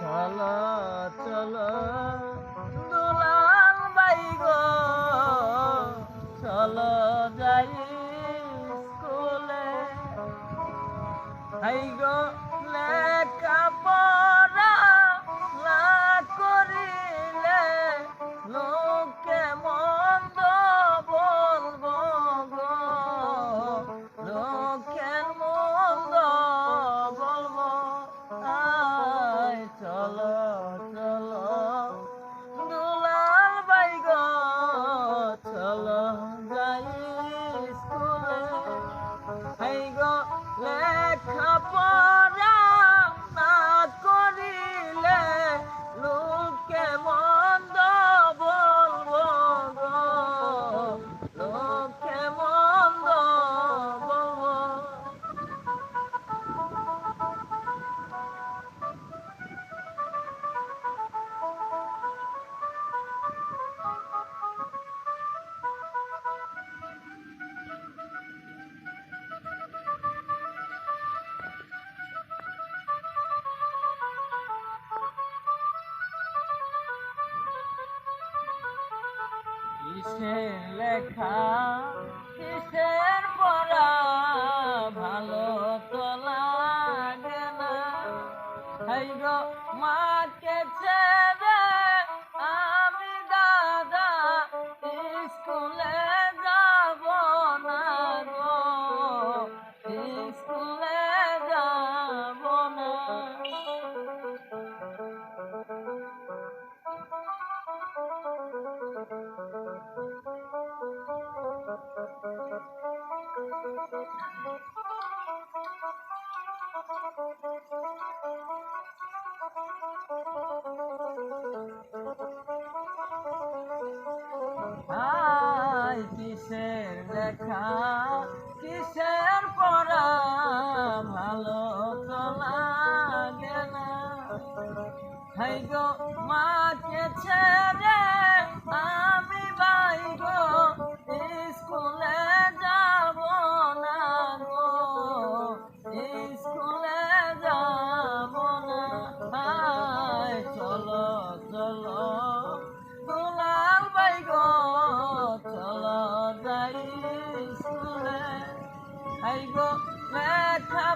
চলা চলা দুলাল বাই গো। চলো যাই স্কুলে। হাই গো কিসে লেখা কিসে ভাই কিসের দেখা, কিসের পড়া, ভালো তো লাগে না। হাই গো, মাকে ছেড়ে আমি ভাই ভাই গো ব্যথা